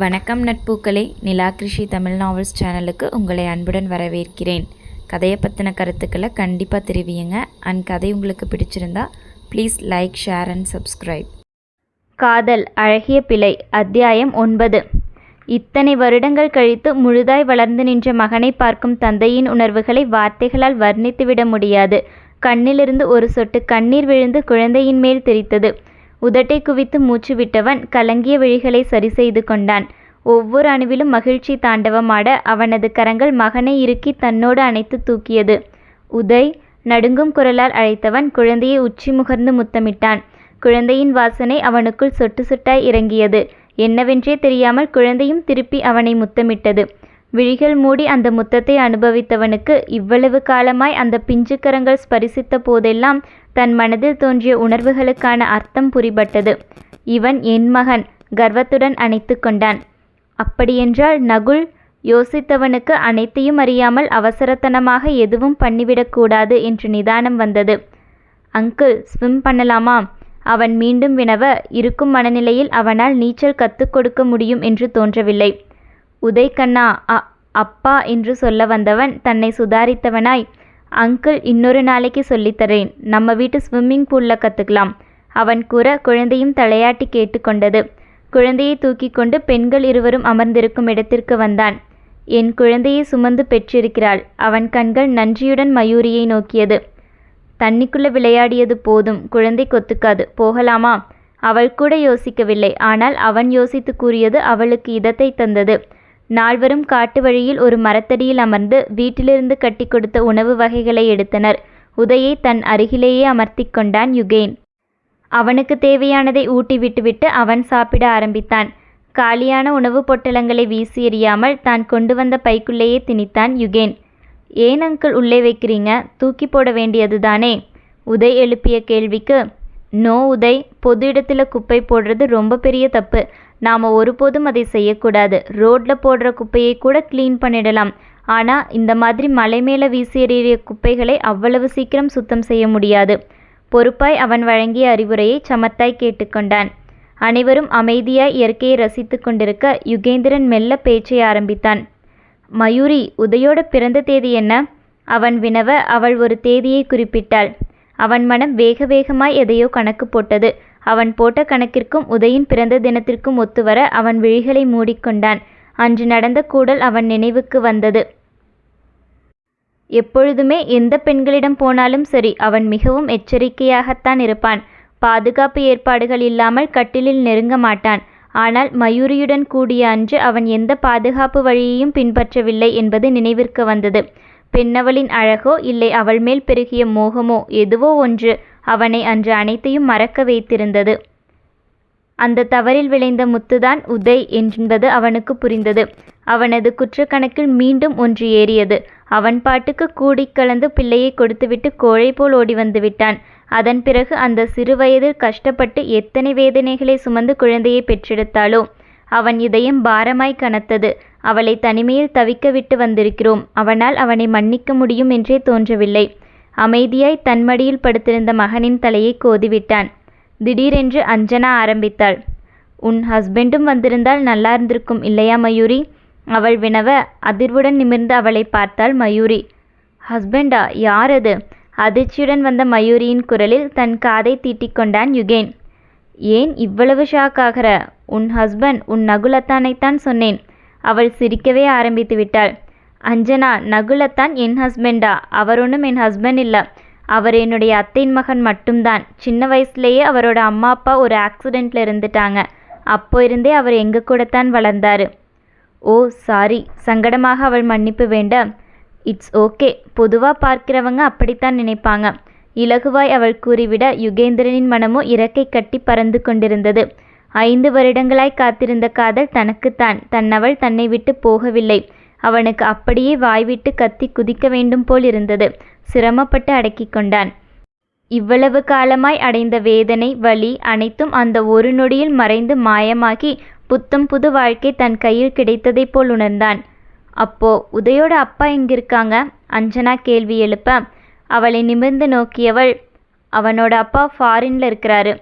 வணக்கம் நட்பூக்களே. நிலா கிருஷி தமிழ் நாவல்ஸ் சேனலுக்கு உங்களை அன்புடன் வரவேற்கிறேன். கதையை பற்றின கருத்துக்களை கண்டிப்பாக தெரிவியுங்க. அண்ட் கதை உங்களுக்கு பிடிச்சிருந்தா please like share and subscribe காதல் அழகிய பிழை அத்தியாயம் ஒன்பது. இத்தனை வருடங்கள் கழித்து முழுதாய் வளர்ந்து நின்ற மகனை பார்க்கும் தந்தையின் உணர்வுகளை வார்த்தைகளால் வர்ணித்துவிட முடியாது. கண்ணிலிருந்து ஒரு சொட்டு கண்ணீர் விழுந்து குழந்தையின் மேல் தெரித்தது. உதட்டை குவித்து மூச்சு விட்டவன் கலங்கிய விழிகளை சரி செய்து கொண்டான். ஒவ்வொரு அணுவிலும் மகிழ்ச்சி தாண்டவமாட அவனது கரங்கள் மகனை இறுக்கி தன்னோடு அணைத்து தூக்கியது. உதய் நடுங்கும் குரலால் அழைத்தவன் குழந்தையை உச்சி முகர்ந்து முத்தமிட்டான். குழந்தையின் வாசனை அவனுக்குள் சொட்டு சொட்டாய் இறங்கியது. என்னவென்றே தெரியாமல் குழந்தையும் திருப்பி அவனை முத்தமிட்டது. விழிகள் மூடி அந்த முத்தத்தை அனுபவித்தவனுக்கு இவ்வளவு காலமாய் அந்த பிஞ்சுக்கரங்கள் ஸ்பரிசித்த போதெல்லாம் தன் மனதில் தோன்றிய உணர்வுகளுக்கான அர்த்தம் புரிபட்டது. இவன் என் மகன் கர்வத்துடன் அணைத்து கொண்டான். அப்படியென்றால் நகுல் யோசித்தவனுக்கு அனைத்தையும் அறியாமல் அவசரத்தனமாக எதுவும் பண்ணிவிடக்கூடாது என்று நிதானம் வந்தது. அங்கிள் ஸ்விம் பண்ணலாமா? அவன் மீண்டும் வினவ இருக்கும் மனநிலையில் அவனால் நீச்சல் கற்றுக் கொடுக்க முடியும் என்று தோன்றவில்லை. உதய் கண்ணா அ அப்பா என்று சொல்ல வந்தவன் தன்னை சுதாரித்தவனாய் அங்கிள் இன்னொரு நாளைக்கு சொல்லித்தரேன். நம்ம வீட்டு ஸ்விம்மிங் பூலில் கற்றுக்கலாம் அவன் கூற குழந்தையும் தலையாட்டி கேட்டுக்கொண்டது. குழந்தையை தூக்கி கொண்டு பெண்கள் இருவரும் அமர்ந்திருக்கும் இடத்திற்கு வந்தான். என் குழந்தையை சுமந்து பெற்றிருக்கிறாள். அவன் கண்கள் நன்றியுடன் மயூரியை நோக்கியது. தண்ணிக்குள்ளே விளையாடியது போதும். குழந்தை கொத்துக்காது. போகலாமா? அவள் கூட யோசிக்கவில்லை. ஆனால் அவன் யோசித்து கூறியது அவளுக்கு இதத்தை தந்தது. நால்வரும் காட்டு வழியில் ஒரு மரத்தடியில் அமர்ந்து வீட்டிலிருந்து கட்டி கொடுத்த உணவு வகைகளை எடுத்தனர். உதயை தன் அருகிலேயே அமர்த்தி கொண்டான் யுகேன். அவனுக்கு தேவையானதை ஊட்டி விட்டுவிட்டு அவன் சாப்பிட ஆரம்பித்தான். காலியான உணவு பொட்டலங்களை வீசி எறியாமல் தான் கொண்டு வந்த பைக்குள்ளேயே திணித்தான் யுகேன். ஏன் அங்கிள் உள்ளே வைக்கிறீங்க? தூக்கி போட வேண்டியது தானே? உதய் எழுப்பிய கேள்விக்கு நோ உதய் பொது இடத்துல குப்பை போடுறது ரொம்ப பெரிய தப்பு. நாம் ஒருபோதும் அதை செய்யக்கூடாது. ரோட்டில் போடுற குப்பையை கூட க்ளீன் பண்ணிடலாம். ஆனால் இந்த மாதிரி மலை மேலே வீசியறிய குப்பைகளை அவ்வளவு சீக்கிரம் சுத்தம் செய்ய முடியாது. பொறுப்பாய் அவன் வழங்கிய அறிவுரையை சமத்தாய் கேட்டுக்கொண்டான். அனைவரும் அமைதியாய் இயற்கையை ரசித்து கொண்டிருக்க யுகேந்திரன் மெல்ல பேச்சை ஆரம்பித்தான். மயூரி உதயோட பிறந்த தேதி என்ன? அவன் வினவ அவள் ஒரு தேதியை குறிப்பிட்டாள். அவன் மனம் வேக வேகமாய் எதையோ கணக்கு போட்டது. அவன் போட்ட கணக்கிற்கும் உதயின் பிறந்த தினத்திற்கும் ஒத்துவர அவன் விழிகளை மூடிக்கொண்டான். அன்று நடந்த கூடல் அவன் நினைவுக்கு வந்தது. எப்பொழுதுமே எந்த பெண்களிடம் போனாலும் சரி அவன் மிகவும் எச்சரிக்கையாகத்தான் இருப்பான். பாதுகாப்பு ஏற்பாடுகள் இல்லாமல் கட்டிலில் நெருங்க மாட்டான். ஆனால் மயூரியுடன் கூடிய அன்று அவன் எந்த பாதுகாப்பு வழியையும் பின்பற்றவில்லை என்பது நினைவிற்கு வந்தது. பெண்ணவளின் அழகோ இல்லை அவள் மேல் பெருகிய மோகமோ எதுவோ ஒன்று அவனை அன்று அனைத்தையும் மறக்க வைத்திருந்தது. அந்த தவறில் விளைந்த முத்துதான் உதய் என்பது அவனுக்கு புரிந்தது. அவனது குற்றக்கணக்கில் மீண்டும் ஒன்று ஏறியது. அவன் பாட்டுக்கு கூடிக்கலந்து பிள்ளையை கொடுத்துவிட்டு கோழை போல் ஓடி வந்து விட்டான். அதன் பிறகு அந்த சிறுவயதில் கஷ்டப்பட்டு எத்தனை வேதனைகளை சுமந்து குழந்தையை பெற்றெடுத்தாளோ அவன் இதயம் பாரமாய் கனத்தது. அவளை தனிமையில் தவிக்க விட்டு வந்திருக்கிறோம். அவனால் அவனை மன்னிக்க முடியும் என்றே தோன்றவில்லை. அமைதியாய் தன் மடியில் படுத்திருந்த மகனின் தலையை கோதிவிட்டான். திடீரென்று அஞ்சனா ஆரம்பித்தாள். உன் ஹஸ்பண்டும் வந்திருந்தால் நல்லா இருந்திருக்கும் இல்லையா மயூரி அவள் வினவ அதிர்வுடன் நிமிர்ந்து அவளை பார்த்தாள் மயூரி. ஹஸ்பண்டா யார் அது அதிர்ச்சியுடன் வந்த மயூரியின் குரலில் தன் காதை தீட்டிக்கொண்டான் யுகேன். ஏன் இவ்வளவு ஷாக் ஆகிற? உன் ஹஸ்பண்ட் உன் நகுலத்தானைத்தான் சொன்னேன் அவள் சிரிக்கவே ஆரம்பித்து விட்டாள். அஞ்சனா நகுலத்தான் என் ஹஸ்பண்டா அவர் ஒன்றும் என் ஹஸ்பண்ட் இல்லை. அவர் என்னுடைய அத்தையின் மகன் மட்டும்தான். சின்ன வயசுலேயே அவரோட அம்மா அப்பா ஒரு ஆக்சிடெண்ட்டில் இருந்துட்டாங்க. அப்போ இருந்தே அவர் எங்கள் கூடத்தான் வளர்ந்தார். ஓ சாரி சங்கடமாக அவள் மன்னிப்பு வேண்ட இட்ஸ் ஓகே பொதுவாக பார்க்கிறவங்க அப்படித்தான் நினைப்பாங்க. இலகுவாய் அவள் கூறிவிட யுகேந்திரனின் மனமோ இறக்கை கட்டி பறந்து கொண்டிருந்தது. ஐந்து வருடங்களாய் காத்திருந்த காதல் தனக்குத்தான். தன்னவள் தன்னை விட்டு போகவில்லை. அவனுக்கு அப்படியே வாய்விட்டு கத்தி குதிக்க வேண்டும் போல் இருந்தது. சிரமப்பட்டு அடக்கி கொண்டான். இவ்வளவு காலமாய் அடைந்த வேதனை வலி அனைத்தும் அந்த ஒரு நொடியில் மறைந்து மாயமாகி புத்தம் புது வாழ்க்கை தன் கையில் கிடைத்ததைப் போல் உணர்ந்தான். அப்போ உதயோட அப்பா எங்கிருக்காங்க? அஞ்சனா கேள்வி எழுப்ப. அவளை நிமிர்ந்து நோக்கியவள் அவனோட அப்பா ஃபாரின்ல இருக்கிறாரு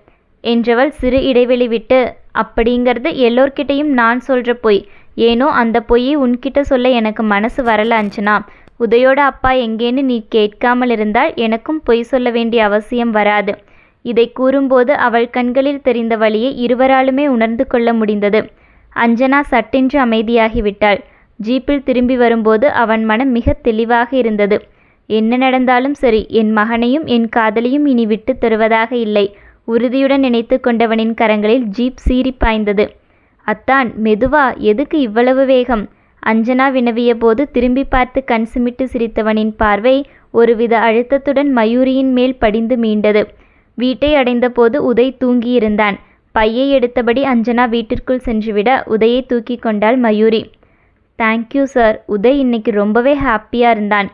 என்றவள் சிறு இடைவெளி விட்டு அப்படிங்கிறது எல்லோர்கிட்டையும் நான் சொல்கிற பொய். ஏனோ அந்த பொய்யை உன்கிட்ட சொல்ல எனக்கு மனசு வரல அஞ்சனா. உதயோட அப்பா எங்கேன்னு நீ கேட்காமல் இருந்தால் எனக்கும் பொய் சொல்ல வேண்டிய அவசியம் வராது. இதை கூறும்போது அவள் கண்களில் தெரிந்த வழியை இருவராலுமே உணர்ந்து கொள்ள முடிந்தது. அஞ்சனா சட்டென்று அமைதியாகிவிட்டாள். ஜீப்பில் திரும்பி வரும்போது அவன் மனம் மிக தெளிவாக இருந்தது. என்ன நடந்தாலும் சரி என் மகனையும் என் காதலியும் இனி விட்டு தருவதாக இல்லை. உறுதியுடன் நினைத்து கொண்டவனின் கரங்களில் ஜீப் சீறி பாய்ந்தது. அத்தான் மெதுவா எதுக்கு இவ்வளவு வேகம்? அஞ்சனா வினவிய போது திரும்பி பார்த்து கண் சிமிட்டு சிரித்தவனின் பார்வை ஒருவித அழுத்தத்துடன் மயூரியின் மேல் படிந்து மீண்டது. வீட்டை அடைந்தபோது உதய் தூங்கியிருந்தான். பையை எடுத்தபடி அஞ்சனா வீட்டிற்குள் சென்றுவிட உதயை தூக்கி கொண்டாள் மயூரி. தேங்க்யூ சார் உதய் இன்னைக்கு ரொம்பவே ஹாப்பியாக இருந்தான்.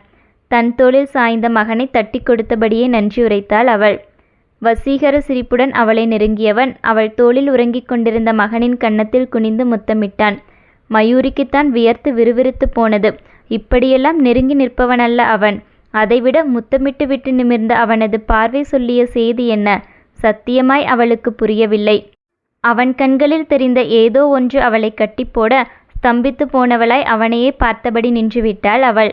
தன் தோளில் சாய்ந்த மகனை தட்டி கொடுத்தபடியே நன்றி உரைத்தாள் அவள். வசீகர சிரிப்புடன் அவளை நெருங்கியவன் அவள் தோளில் உறங்கிக் கொண்டிருந்த மகனின் கன்னத்தில் குனிந்து முத்தமிட்டான். மயூரிக்குத்தான் வியர்த்து விறுவிறுத்து போனது. இப்படியெல்லாம் நெருங்கி நிற்பவனல்ல அவன். அதைவிட முத்தமிட்டு விட்டு நிமிர்ந்த அவனது பார்வை சொல்லிய செய்தி என்ன? சத்தியமாய் அவளுக்கு புரியவில்லை. அவன் கண்களில் தெரிந்த ஏதோ ஒன்று அவளை கட்டிப்போட ஸ்தம்பித்து போனவளாய் அவனையே பார்த்தபடி நின்றுவிட்டாள் அவள்.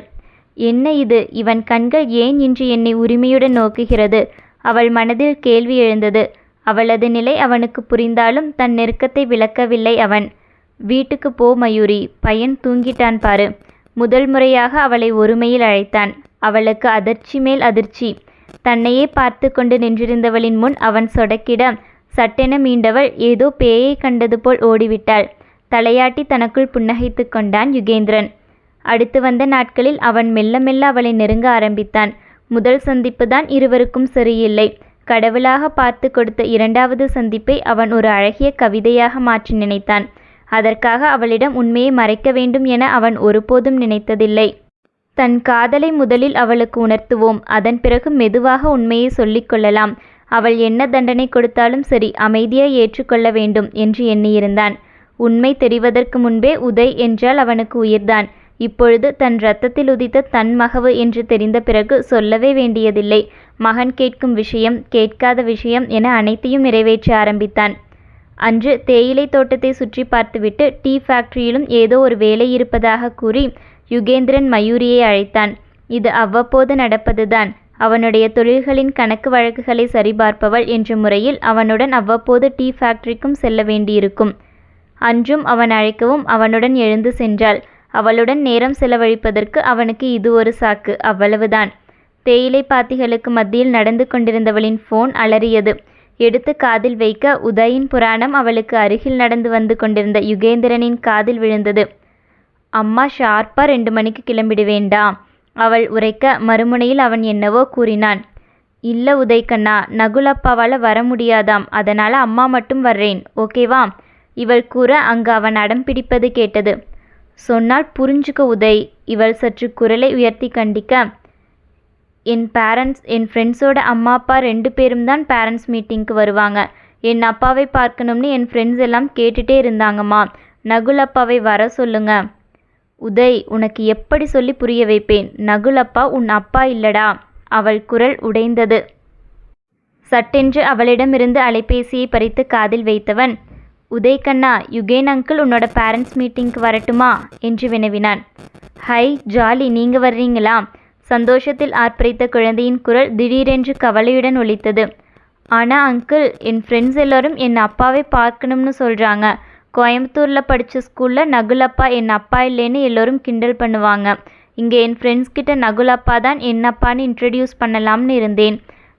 என்ன இது? இவன் கண்கள் ஏன் இன்று என்னை உரிமையுடன் நோக்குகிறது? அவள் மனதில் கேள்வி எழுந்தது. அவளது நிலை அவனுக்கு புரிந்தாலும் தன் நெருக்கத்தை விளக்கவில்லை அவன். வீட்டுக்கு போ மயூரி. பையன் தூங்கிட்டான் பாரு. முதல் முறையாக அவளை ஒருமையில் அழைத்தான். அவளுக்கு அதிர்ச்சி மேல் அதிர்ச்சி. தன்னையே பார்த்து கொண்டு நின்றிருந்தவளின் முன் அவன் சொடக்கிட சட்டென மீண்டவள் ஏதோ பேயை கண்டது போல் ஓடிவிட்டாள். தலையாட்டி தனக்குள் புன்னகைத்து கொண்டான் யுகேந்திரன். அடுத்து வந்த நாட்களில் அவன் மெல்ல மெல்ல அவளை நெருங்க ஆரம்பித்தான். முதல் சந்திப்பு தான் இருவருக்கும் சரியில்லை. கடவுளாக பார்த்து கொடுத்த இரண்டாவது சந்திப்பை அவன் ஒரு அழகிய கவிதையாக மாற்றி நினைத்தான். அதற்காக அவளிடம் உண்மையை மறைக்க வேண்டும் என அவன் ஒருபோதும் நினைத்ததில்லை. தன் காதலை முதலில் அவளுக்கு உணர்த்துவோம். அதன் பிறகு மெதுவாக உண்மையை சொல்லிக்கொள்ளலாம் அவள் என்ன தண்டனை கொடுத்தாலும் சரி அமைதியை ஏற்றுக்கொள்ள வேண்டும் என்று எண்ணியிருந்தான். உண்மை தெரிவதற்கு முன்பே உதய் என்றால் அவனுக்கு உயிர்தான். இப்பொழுது தன் இரத்தத்தில் உதித்த தன் மகவு என்று தெரிந்த பிறகு சொல்லவே வேண்டியதில்லை. மகன் கேட்கும் விஷயம் கேட்காத விஷயம் என அனைத்தையும் நிறைவேற்ற ஆரம்பித்தான். அன்று தேயிலை தோட்டத்தை சுற்றி பார்த்துவிட்டு டீ ஃபேக்டரியிலும் ஏதோ ஒரு வேலை இருப்பதாக கூறி யுகேந்திரன் மயூரியை அழைத்தான். இது அவ்வப்போது நடப்பதுதான். அவனுடைய தொழில்களின் கணக்கு வழக்குகளை சரிபார்ப்பவள் என்ற முறையில் அவனுடன் அவ்வப்போது டீ ஃபேக்டரிக்கும் செல்ல வேண்டியிருக்கும். அன்றும் அவன் அழைக்கவும் அவனுடன் எழுந்து சென்றாள். அவளுடன் நேரம் செலவழிப்பதற்கு அவனுக்கு இது ஒரு சாக்கு. அவ்வளவுதான். தேயிலை பாத்திகளுக்கு மத்தியில் நடந்து கொண்டிருந்தவளின் ஃபோன் அலறியது. எடுத்து காதில் வைக்க உதயின் புராணம் அவளுக்கு அருகில் நடந்து வந்து கொண்டிருந்த யுகேந்திரனின் காதில் விழுந்தது. அம்மா ஷார்ப்பாக ரெண்டு மணிக்கு கிளம்பிடுவேண்டா? அவள் உரைக்க மறுமுனையில் அவன் என்னவோ கூறினான். இல்ல உதய்கண்ணா நகுல் அப்பாவால் வர முடியாதாம். அதனால் அம்மா மட்டும் வர்றேன். ஓகேவா? இவள் கூற அங்கு அவன் அடம் பிடிப்பது கேட்டது. சொன்னால் புரிஞ்சுக்க உதய். இவள் சற்று குரலை உயர்த்தி கண்டிக்க என் பேரண்ட்ஸ் என் ஃப்ரெண்ட்ஸோட அம்மா அப்பா ரெண்டு பேரும் தான் பேரண்ட்ஸ் மீட்டிங்க்கு வருவாங்க. என் அப்பாவை பார்க்கணும்னு என் ஃப்ரெண்ட்ஸ் எல்லாம் கேட்டுட்டே இருந்தாங்கம்மா. நகுல் அப்பாவை வர சொல்லுங்க. உதய் உனக்கு எப்படி சொல்லி புரிய வைப்பேன்? நகுல் அப்பா உன் அப்பா இல்லடா. அவள் குரல் உடைந்தது. சட்டென்று அவளிடமிருந்து அலைபேசியை பறித்து காதில் வைத்தவன் உதய் கண்ணா யுகேன் அங்கிள் உன்னோட பேரண்ட்ஸ் மீட்டிங்க்கு வரட்டுமா? என்று வினவினான். ஹை ஜாலி நீங்க வர்றீங்களா? சந்தோஷத்தில் ஆர்ப்பரித்த குழந்தையின் குரல் திடீரென்று கவலையுடன் ஒலித்தது. ஆனால் அங்கிள் என் ஃப்ரெண்ட்ஸ் எல்லோரும் என் அப்பாவை பார்க்கணும்னு சொல்கிறாங்க கோயம்புத்தூரில் படித்த ஸ்கூலில் நகுலப்பா என் அப்பா இல்லைன்னு எல்லோரும் கிண்டல் பண்ணுவாங்க. இங்கே என் ஃப்ரெண்ட்ஸ் கிட்ட நகுலப்பா தான் என் அப்பான்னு இன்ட்ரடியூஸ் பண்ணலாம்னு இருந்தேன்.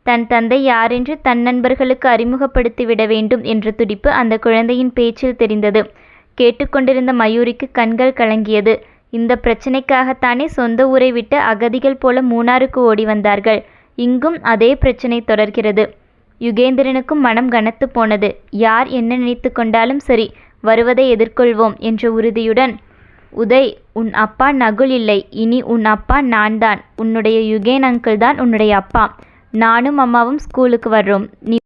தன் தந்தை யாரென்று தன் நண்பர்களுக்கு அறிமுகப்படுத்தி விட வேண்டும் என்ற துடிப்பு அந்த குழந்தையின் பேச்சில் தெரிந்தது. கேட்டுக்கொண்டிருந்த மயூரிக்கு கண்கள் கலங்கியது. இந்த பிரச்சனைக்காகத்தானே சொந்த ஊரை விட்டு அகதிகள் போல மூணாருக்கு ஓடி வந்தார்கள். இங்கும் அதே பிரச்சனை தொடர்கிறது. யுகேந்திரனுக்கும் மனம் கனத்து போனது. யார் என்ன நினைத்து கொண்டாலும் சரி வருவதை எதிர்கொள்வோம் என்ற உறுதியுடன் உதய் உன் அப்பா நகுல் இல்லை. இனி உன் அப்பா நான் தான் உன்னுடைய யுகேன் அங்கிள் தான் உன்னுடைய அப்பா. நானும் அம்மாவும் ஸ்கூலுக்கு வர்றோம். நீ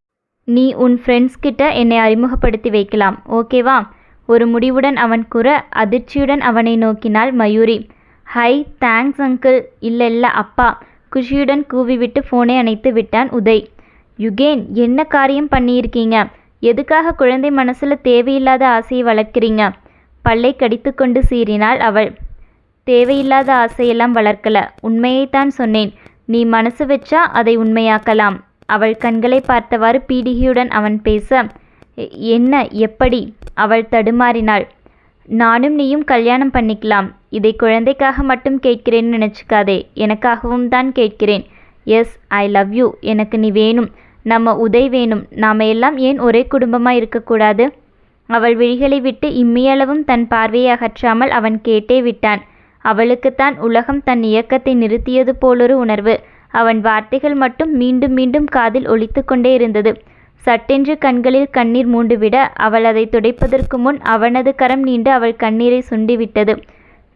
நீ உன் ஃப்ரெண்ட்ஸ் கிட்ட என்னை அறிமுகப்படுத்தி வைக்கலாம் ஓகேவா? ஒரு முடிவுடன் அவன் கூற அதிர்ச்சியுடன் அவனை நோக்கினாள் மயூரி. ஹை தேங்க்ஸ் அங்கிள் இல்லை இல்லை அப்பா. குஷியுடன் கூவிவிட்டு ஃபோனை அணைத்து விட்டான் உதய். யுகேன் என்ன காரியம் பண்ணியிருக்கீங்க? எதுக்காக குழந்தை மனசில் தேவையில்லாத ஆசையை வளர்க்கிறீங்க? பல்லை கடித்துக்கொண்டு சீறினாள் அவள். தேவையில்லாத ஆசையெல்லாம் வளர்க்கல. உண்மையைத்தான் சொன்னேன். நீ மனசு வச்சா அதை உண்மையாக்கலாம். அவள் கண்களை பார்த்தவாறு பீடிகையுடன் அவன் பேச என்ன எப்படி? அவள் தடுமாறினாள். நானும் நீயும் கல்யாணம் பண்ணிக்கலாம். இதை குழந்தைக்காக மட்டும் கேட்கிறேன்னு நினச்சிக்காதே. எனக்காகவும் தான் கேட்கிறேன். எஸ் ஐ லவ் யூ எனக்கு நீ வேணும். நம்ம உதய் வேணும். நாம எல்லாம் ஏன் ஒரே குடும்பமாக இருக்கக்கூடாது? அவள் விழிகளை விட்டு இம்மியளவும் தன் பார்வையை அகற்றாமல் அவன் கேட்டே விட்டான். அவளுக்குத்தான் உலகம் தன் இயக்கத்தை நிறுத்தியது போலொரு உணர்வு. அவன் வார்த்தைகள் மட்டும் மீண்டும் மீண்டும் காதில் ஒலித்துக் கொண்டே இருந்தது. சட்டென்று கண்களில் கண்ணீர் மூண்டுவிட அவள் அதை துடைப்பதற்கு முன் அவனது கரம் நீண்டு அவள் கண்ணீரை சுண்டிவிட்டது.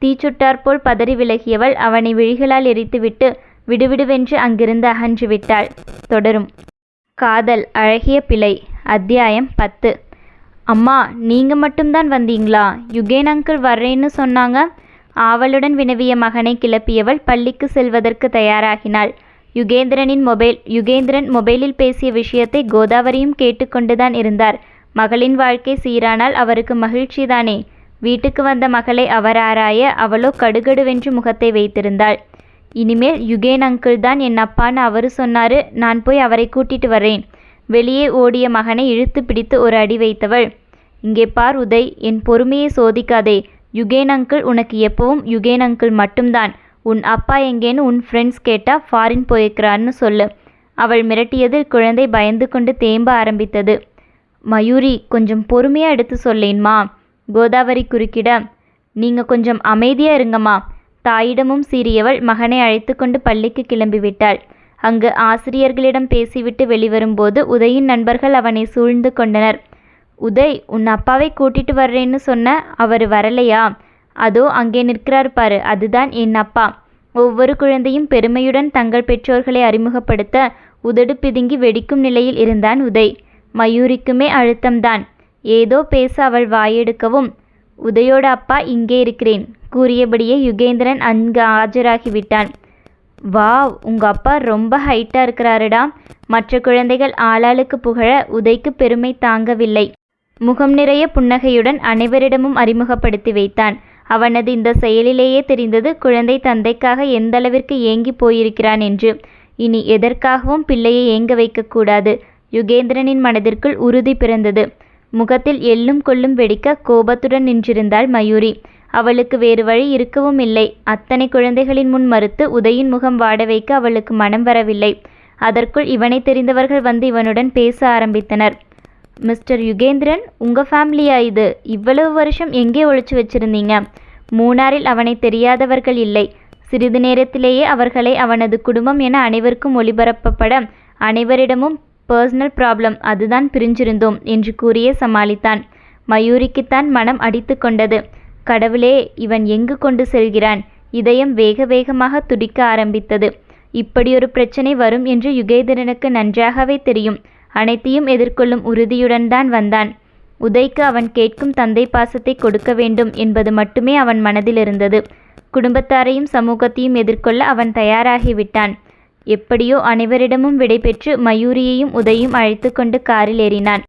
தீச்சுட்டாற்போல் பதறி விலகியவள் அவனை விழிகளால் எரித்துவிட்டு விடுவிடுவென்று அங்கிருந்து அகன்று விட்டாள் தொடரும். காதல் அழகிய பிழை. அத்தியாயம் பத்து. அம்மா நீங்க மட்டும்தான் வந்தீங்களா? யுகேன் அங்கிள் வர்றேன்னு சொன்னாங்க. ஆவலுடன் வினவிய மகனை கிளப்பியவள் பள்ளிக்கு செல்வதற்கு தயாராகினாள். யுகேந்திரனின் மொபைல் யுகேந்திரன் மொபைலில் பேசிய விஷயத்தை கோதாவரியும் கேட்டுக்கொண்டுதான் இருந்தார். மகளின் வாழ்க்கை சீரானால் அவருக்கு மகிழ்ச்சிதானே வீட்டுக்கு வந்த மகளை அவர் ஆராய அவளோ கடுகடுவென்று முகத்தை வைத்திருந்தாள். இனிமேல் யுகேன் அங்கிள் தான் என் அப்பான்னு அவரு சொன்னாரு நான் போய் அவரை கூட்டிட்டு வரேன் வெளியே ஓடிய மகனை இழுத்து பிடித்து ஒரு அடி வைத்தவள். இங்கே பார் உதய் என் பொறுமையை சோதிக்காதே. யுகேன் அங்கிள் உனக்கு எப்பவும் யுகேன் அங்கிள் மட்டும்தான். உன் அப்பா எங்கேன்னு உன் ஃப்ரெண்ட்ஸ் கேட்டா ஃபாரின் போயிருக்கிறான்னு சொல்லு. அவள் மிரட்டியதில் குழந்தை பயந்து கொண்டு தேம்ப ஆரம்பித்தது. மயூரி கொஞ்சம் பொறுமையாக எடுத்து சொல்லேன்மா கோதாவரி குறுக்கிட. நீங்கள் கொஞ்சம் அமைதியாக இருங்கம்மா. தாயிடமும் சீரியவள் மகனை அழைத்து கொண்டு பள்ளிக்கு கிளம்பிவிட்டாள் அங்கு ஆசிரியர்களிடம் பேசிவிட்டு வெளிவரும்போது உதயின் நண்பர்கள் அவனை சூழ்ந்து கொண்டனர். உதய் உன் அப்பாவை கூட்டிட்டு வர்றேன்னு சொன்ன அவர் வரலையா? அதோ அங்கே நிற்கிறார் பாரு அதுதான் என் அப்பா ஒவ்வொரு குழந்தையும் பெருமையுடன் தங்கள் பெற்றோர்களை அறிமுகப்படுத்த உதடு பிதுங்கி வெடிக்கும் நிலையில் இருந்தான் உதய். மயூரிக்குமே அழுத்தம்தான். ஏதோ பேச அவள் வாயெடுக்கவும். உதயோட அப்பா இங்கே இருக்கிறேன் கூறியபடியே யுகேந்திரன் அங்கு ஆஜராகிவிட்டான். வாவ் உங்க அப்பா ரொம்ப ஹைட்டா இருக்கிறாருடா. மற்ற குழந்தைகள் ஆளாளுக்கு புகழ உதைக்கு பெருமை தாங்கவில்லை. முகம் நிறைய புன்னகையுடன் அனைவரிடமும் அறிமுகப்படுத்தி வைத்தான். அவனது இந்த செயலிலேயே தெரிந்தது குழந்தை தந்தைக்காக எந்தளவிற்கு ஏங்கி போயிருக்கிறான் என்று. இனி எதற்காகவும் பிள்ளையை ஏங்க வைக்கக்கூடாது யுகேந்திரனின் மனதிற்குள் உறுதி பிறந்தது. முகத்தில் எள்ளும் கொள்ளும் வெடிக்க கோபத்துடன் நின்றிருந்தாள் மயூரி. அவளுக்கு வேறு வழி இருக்கவும் இல்லை. அத்தனை குழந்தைகளின் முன் மறுத்து உதயின் முகம் வாட வைக்க அவளுக்கு மனம் வரவில்லை. அதற்குள் இவனை தெரிந்தவர்கள் வந்து இவனுடன் பேச ஆரம்பித்தனர். மிஸ்டர் யுகேந்திரன் உங்க ஃபேமிலியா இது? இவ்வளவு வருஷம் எங்கே ஒழிச்சு வச்சிருந்தீங்க? மூணாரில் அவனை தெரியாதவர்கள் இல்லை. சிறிது நேரத்திலேயே அவர்களை அவனது குடும்பம் என அனைவருக்கும் ஒளிபரப்பப்பட அனைவரிடமும் பர்சனல் ப்ராப்ளம் அதுதான் பிரிஞ்சிருந்தோம் என்று கூறியே சமாளித்தான். மயூரிக்குத்தான் மனம் அடித்து கொண்டது. கடவுளே இவன் எங்கு கொண்டு செல்கிறான்? இதயம் வேக வேகமாக துடிக்க ஆரம்பித்தது. இப்படியொரு பிரச்சனை வரும் என்று யுகேந்திரனுக்கு நன்றாகவே தெரியும். அனைத்தையும் எதிர்கொள்ளும் உறுதியுடன் தான் வந்தான். உதைக்கு அவன் கேட்கும் தந்தை பாசத்தை கொடுக்க வேண்டும் என்பது மட்டுமே அவன் மனதில் இருந்தது. குடும்பத்தாரையும் சமூகத்தையும் எதிர்கொள்ள அவன் தயாராகிவிட்டான் எப்படியோ அனைவரிடமும் விடைபெற்று மயூரியையும் உதையும் அழைத்து கொண்டு காரில் ஏறினான்.